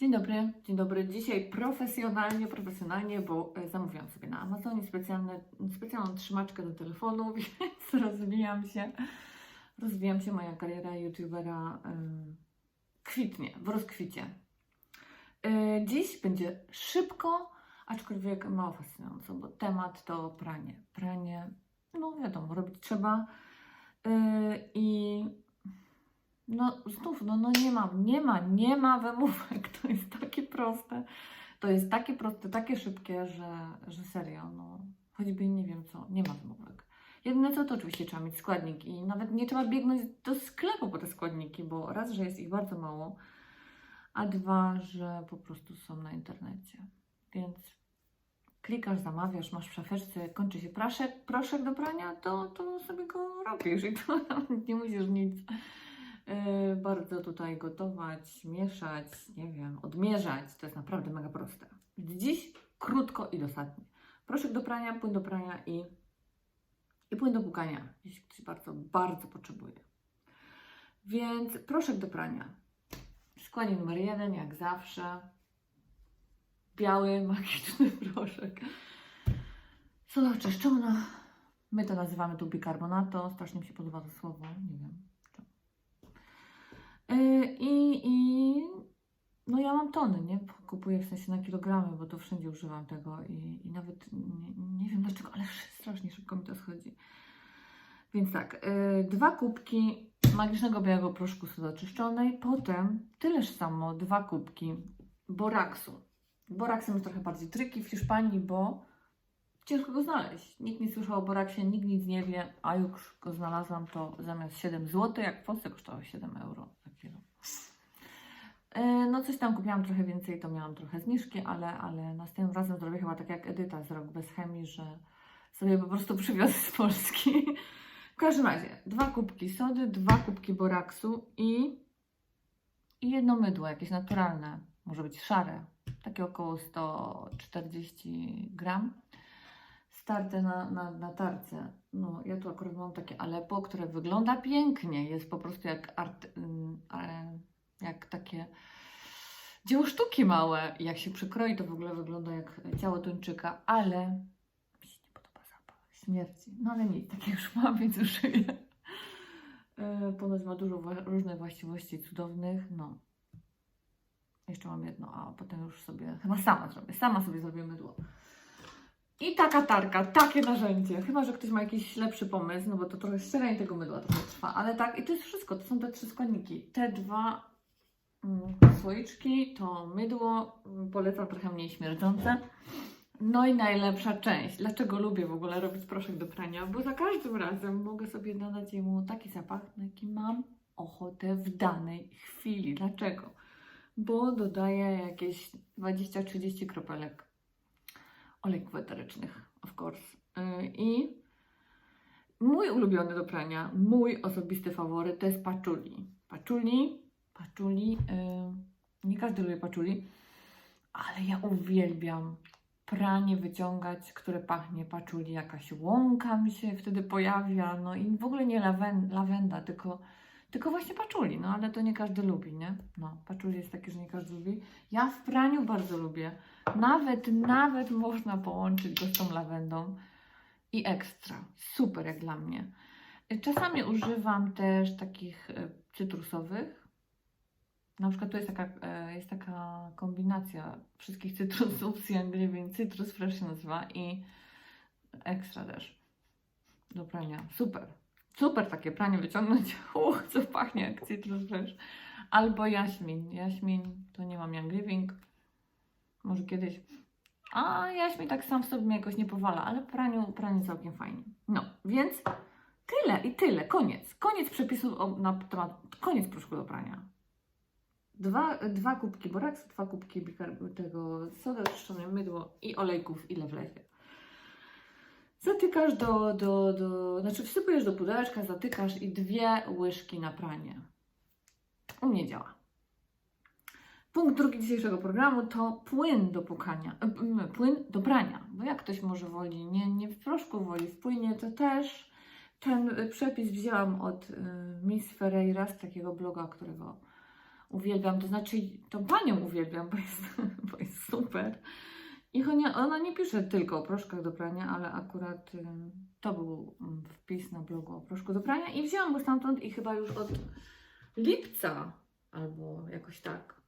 Dzień dobry, dzień dobry. Dzisiaj profesjonalnie, profesjonalnie, bo e, zamówiłam sobie na Amazonie specjalne, specjalną trzymaczkę do telefonu, więc rozwijam się. Rozwijam się, moja kariera youtubera e, kwitnie, w rozkwicie. E, Dziś będzie szybko, aczkolwiek mało fascynująco, bo temat to pranie. Pranie, no wiadomo, robić trzeba. I no znów, no, no nie ma, nie ma, nie ma wymówek. To jest takie proste. To jest takie proste, takie szybkie, że, że serio, no choćby nie wiem co, nie ma wymówek. Jedyne co to oczywiście trzeba mieć składniki i nawet nie trzeba biegnąć do sklepu po te składniki, bo raz, że jest ich bardzo mało, a dwa, że po prostu są na internecie. Więc klikasz, zamawiasz, masz w szafeczce, kończy się proszek, proszek do prania, to, to sobie go robisz i to nie musisz nic bardzo tutaj gotować, mieszać, nie wiem, odmierzać. To jest naprawdę mega proste. Dziś krótko i dosadnie. Proszek do prania, płyn do prania i, i płyn do płukania, jeśli ktoś bardzo, bardzo potrzebuje. Więc proszek do prania. Składnik numer jeden, jak zawsze. Biały, magiczny proszek. Soda oczyszczona. My to nazywamy tu bicarbonato. Strasznie mi się podoba to słowo. Nie wiem I, I no ja mam tony, nie? Kupuję w sensie na kilogramy, bo to wszędzie używam tego i, i nawet nie, nie wiem dlaczego, ale strasznie szybko mi to schodzi. Więc tak, yy, dwa kubki magicznego białego proszku sody oczyszczonej, potem tyleż samo dwa kubki boraksu. Boraksem jest trochę bardziej tryki w Hiszpanii, bo ciężko go znaleźć. Nikt nie słyszał o boraksie, nikt nic nie wie, a już go znalazłam to zamiast 7 zł, jak w Polsce kosztowało 7 euro No coś tam kupiłam trochę więcej, to miałam trochę zniżki, ale, ale następnym razem zrobię chyba tak jak Edyta z Rok Bez Chemii, że sobie po prostu przywiozę z Polski. W każdym razie, dwa kubki sody, dwa kubki boraksu i, i jedno mydło, jakieś naturalne, może być szare, takie około 140 gram. Starte na, na, na tarce. No, ja tu akurat mam takie Aleppo, które wygląda pięknie. Jest po prostu jak art, ym, e, jak takie dzieło sztuki małe. Jak się przykroi, to w ogóle wygląda jak ciało tuńczyka, ale mi się nie podoba zapach śmierci. No ale nic, takie już mam, więc użyję. E, Ponoć ma dużo różnych właściwości cudownych. No. Jeszcze mam jedno, a potem już sobie, chyba sama zrobię, sama sobie zrobię mydło. I taka tarka, takie narzędzie. Chyba, że ktoś ma jakiś lepszy pomysł, no bo to trochę ścieranie tego mydła trochę trwa. Ale tak, i to jest wszystko, to są te trzy składniki. Te dwa słoiczki, to mydło, mm, polecam trochę mniej śmierdzące. No i najlepsza część. Dlaczego lubię w ogóle robić proszek do prania? Bo za każdym razem mogę sobie nadać jemu taki zapach, na jaki mam ochotę w danej chwili. Dlaczego? Bo dodaję jakieś 20-30 kropelek olejków eterycznych, of course. Yy, I mój ulubiony do prania, mój osobisty faworyt to jest. Patchouli, patchouli, yy, nie każdy lubi patchouli, ale ja uwielbiam pranie wyciągać, które pachnie patchouli. Jakaś łąka mi się wtedy pojawia, no i w ogóle nie lawen, lawenda, tylko, tylko właśnie patchouli, no ale to nie każdy lubi, nie? No, patchouli jest takie, że nie każdy lubi. Ja w praniu bardzo lubię. Nawet, nawet można połączyć go z tą lawendą i ekstra. Super jak dla mnie. Czasami używam też takich e, cytrusowych. Na przykład tu jest taka, e, jest taka kombinacja wszystkich cytrusów z Jangrywień. Citrus Fresh się nazywa i ekstra też do prania. Super. Super takie pranie wyciągnąć. Uch, co pachnie jak Citrus Fresh. Albo jaśmin. Jaśmin to nie mam Jangrywień. Może kiedyś. A jaśmin tak sam w sobie mnie jakoś nie powala, ale praniu, praniu całkiem fajnie. No, więc tyle i tyle. Koniec. Koniec przepisów na temat. Koniec proszku do prania. Dwa, dwa kubki boraksu, dwa kubki tego sody oczyszczonej, mydło i olejków, ile wlezie. Zatykasz do, do, do, znaczy wsypujesz do pudełeczka, zatykasz i dwie łyżki na pranie. U mnie działa. Punkt drugi dzisiejszego programu to płyn do płukania, m, płyn do prania. Bo jak ktoś może woli, nie, nie w proszku woli, w płynie, to też ten y, przepis wzięłam od y, Miss Ferreira z takiego bloga, którego Uwielbiam, to znaczy tą panią uwielbiam, bo jest, bo jest super. I ona, ona nie pisze tylko o proszkach do prania, ale akurat y, to był mm, wpis na blogu o proszku do prania i wzięłam go stamtąd i chyba już od lipca albo jakoś tak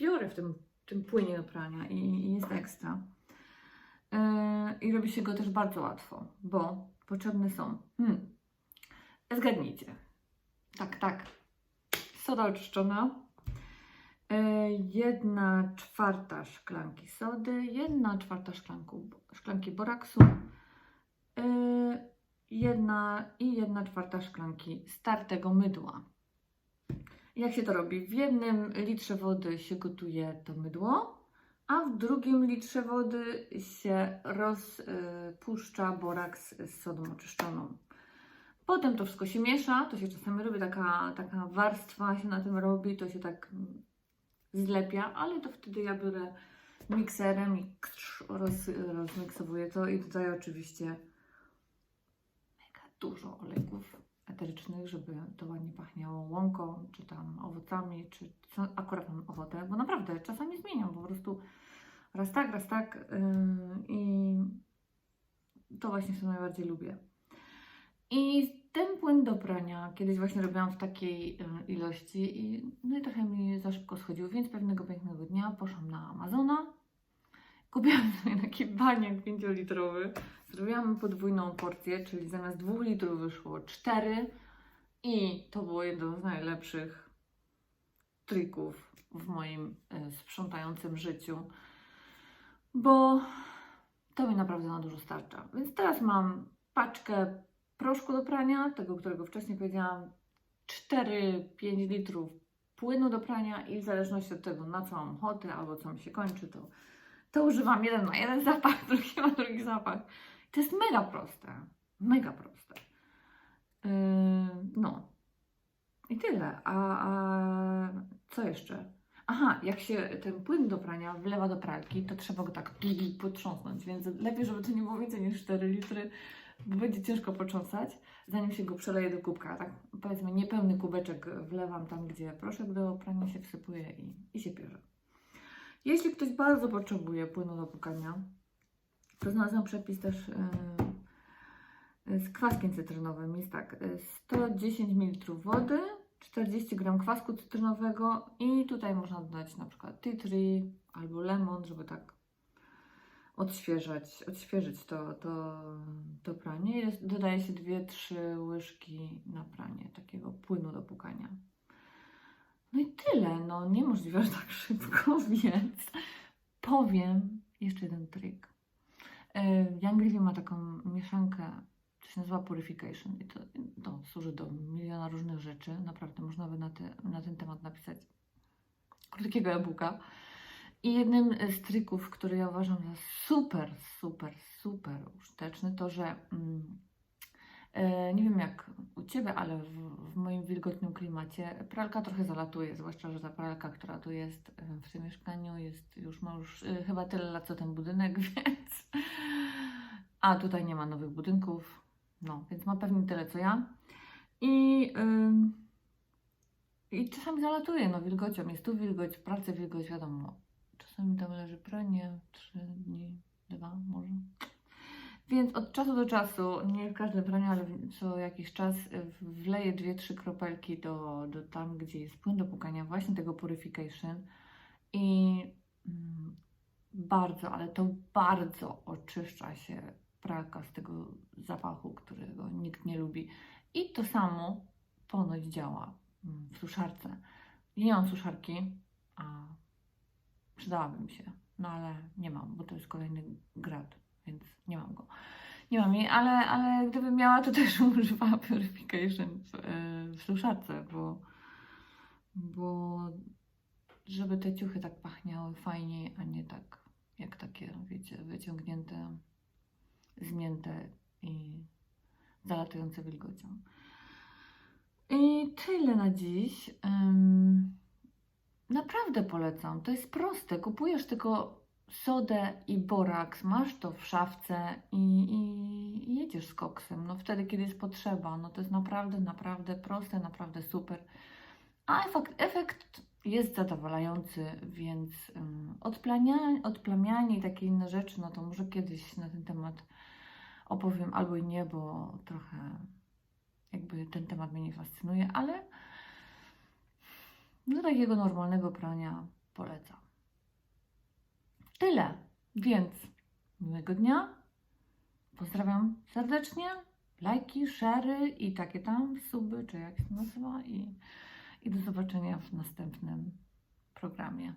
biorę w tym, tym płynie do prania i, i jest ekstra. Yy, I robi się go też bardzo łatwo, bo potrzebne są. Hmm, zgadnijcie. Tak, tak. Soda oczyszczona. Yy, jedna czwarta szklanki sody, jedna czwarta szklanku, szklanki boraksu, yy, jedna i jedna czwarta szklanki startego mydła. Jak się to robi? W jednym litrze wody się gotuje to mydło, a w drugim litrze wody się rozpuszcza boraks z sodą oczyszczoną. Potem to wszystko się miesza, to się czasami robi taka, taka warstwa się na tym robi, to się tak zlepia, ale to wtedy ja biorę mikserem i roz, rozmiksowuję to i dodaję oczywiście mega dużo olejków eterycznych, żeby to ładnie pachniało łąką, czy tam owocami, czy akurat mam ochotę, bo naprawdę czasami zmieniam po prostu raz tak, raz tak yy, i to właśnie co najbardziej lubię. I ten płyn do prania kiedyś właśnie robiłam w takiej ilości i no i trochę mi za szybko schodził, więc pewnego pięknego dnia poszłam na Amazona, kupiłam sobie taki baniak 5-litrowy, zrobiłam podwójną porcję, czyli zamiast 2 litrów wyszło 4 i to było jedno z najlepszych trików w moim e, sprzątającym życiu, bo to mi naprawdę na dużo starcza. Więc teraz mam paczkę proszku do prania, tego, którego wcześniej powiedziałam, 4-5 litrów płynu do prania i w zależności od tego, na co mam ochotę albo co mi się kończy, to, to używam jeden ma jeden zapach, drugi ma drugi zapach. To jest mega proste. Mega proste. Yy, no. I tyle. A, a co jeszcze? Aha, jak się ten płyn do prania wlewa do pralki, to trzeba go tak potrząsnąć, więc lepiej, żeby to nie było więcej niż 4 litry, będzie ciężko potrząsać, zanim się go przeleje do kubka. Tak powiedzmy, niepełny kubeczek wlewam tam, gdzie proszek do prania się wsypuje i, i się bierze. Jeśli ktoś bardzo potrzebuje płynu do pukania, to znalazłam przepis też yy, z kwaskiem cytrynowym. Jest tak, yy, 110 ml wody, 40 g kwasku cytrynowego i tutaj można dodać na przykład tea tree albo lemon, żeby tak odświeżać, odświeżyć to, to, to pranie. Jest, dodaje się 2-3 łyżki na pranie takiego płynu do pukania. No i tyle, no niemożliwe, że tak szybko, więc powiem jeszcze jeden trik. Young Living ma taką mieszankę, to się nazywa Purification i to, to służy do miliona różnych rzeczy. Naprawdę można by na, te, na ten temat napisać krótkiego e-booka. I jednym z trików, który ja uważam za super, super, super użyteczny, to że mm, e, nie wiem jak u Ciebie, ale w, w, moim wilgotnym klimacie pralka trochę zalatuje, zwłaszcza, że ta pralka, która tu jest e, w tym mieszkaniu, jest już ma już e, chyba tyle lat co ten budynek, więc a tutaj nie ma nowych budynków, no, więc ma pewnie tyle co ja. I, yy, i czasami zalatuje, no, wilgocią. Jest tu wilgoć, w pracy wilgoć, wiadomo. Czasami tam leży pranie, trzy dni, dwa może. Więc od czasu do czasu, nie w każdym praniu, ale co jakiś czas wleję dwie, trzy kropelki do, do tam, gdzie jest płyn do pukania, właśnie tego purification. I mm, bardzo, ale to bardzo oczyszcza się pralka z tego zapachu, którego nikt nie lubi. I to samo ponoć działa mm, w suszarce. Nie mam suszarki, a przydałaby mi się, no ale nie mam, bo to jest kolejny grad, więc nie mam go. Nie mam jej, ale, ale gdybym miała, to też używała Purification w, e, w suszarce, bo, bo żeby te ciuchy tak pachniały fajniej, a nie tak jak takie, wiecie, wyciągnięte zmięte i zalatujące wilgocią. I tyle na dziś. Um, naprawdę polecam. To jest proste. Kupujesz tylko sodę i boraks, masz to w szafce i, i, i jedziesz z koksem. No wtedy, kiedy jest potrzeba. No to jest naprawdę, naprawdę proste, naprawdę super. A efekt, efekt jest zadowalający, więc um, odplania- odplamianie i takie inne rzeczy, no to może kiedyś na ten temat opowiem albo i nie, bo trochę jakby ten temat mnie nie fascynuje, ale do takiego normalnego prania polecam. Tyle, więc miłego dnia. Pozdrawiam serdecznie. Lajki, szery i takie tam suby, czy jak się nazywa. I, I do zobaczenia w następnym programie.